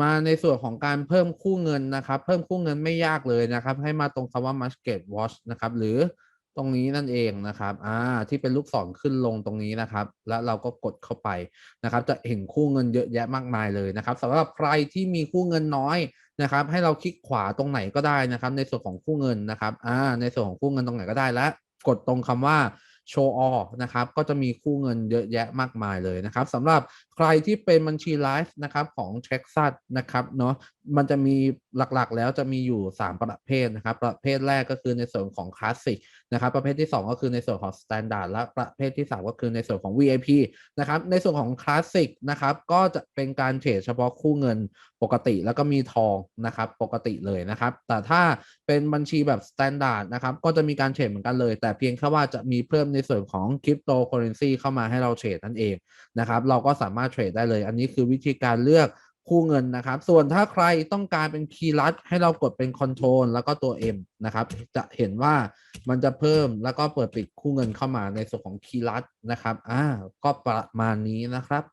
มาในส่วนของการเพิ่มคู่เงินนะครับ เพิ่มคู่เงินไม่ยากเลยนะครับ ให้มาตรงคำว่า market watch นะครับ หรือตรงนี้นั่นเองนะครับ อ่า ที่เป็นลูกศรขึ้นลงตรงนี้นะครับ แล้วเราก็กดเข้าไปนะครับ จะเห็นคู่เงินเยอะแยะมากมายเลยนะครับสำหรับใครที่มีคู่เงินน้อยนะครับ ให้เราคลิกขวาตรงไหนก็ได้นะครับ ในส่วนของคู่เงินนะครับ อ่า ในส่วนของคู่เงินตรงไหนก็ได้และกดตรงคำว่า โชว์ออนะครับก็จะมีคู่เงินเยอะแยะมากมายเลยนะครับสำหรับใครที่เป็นบัญชีไลฟ์นะครับของ t e x a s นะครับเนาะ มันจะมีหลักๆ แล้วจะมีอยู่ 3 ประเภทนะครับ ประเภทแรกก็คือในส่วนของคลาสสิกนะครับประเภทที่ 2 ก็คือในส่วนของ Standard และประเภทที่ 3 ก็คือในส่วนของ VIP นะครับในส่วนของคลาสสิกนะครับก็จะเป็นการเทรดเฉพาะคู่เงินปกติแล้วก็มีทองนะครับปกติเลยนะครับ แต่ถ้าเป็นบัญชีแบบ Standard นะครับก็จะมีการเทรดเหมือนกันเลย แต่เพียงแค่ว่าจะมีเพิ่มในส่วนของคริปโตเคอเรนซีเข้ามาให้เราเทรดนั่นเองนะครับเราก็สามารถเทรดได้เลย อันนี้คือวิธีการเลือก คู่เงินนะครับ ส่วนถ้าใครต้องการเป็นคีย์ลัดให้เรากดเป็นคอนโทรลแล้วก็ตัว M นะครับ จะเห็นว่ามันจะเพิ่มแล้วก็เปิดปิดคู่เงินเข้ามาในส่วนของคีย์ลัดนะครับ อ่า ก็ประมาณนี้นะครับ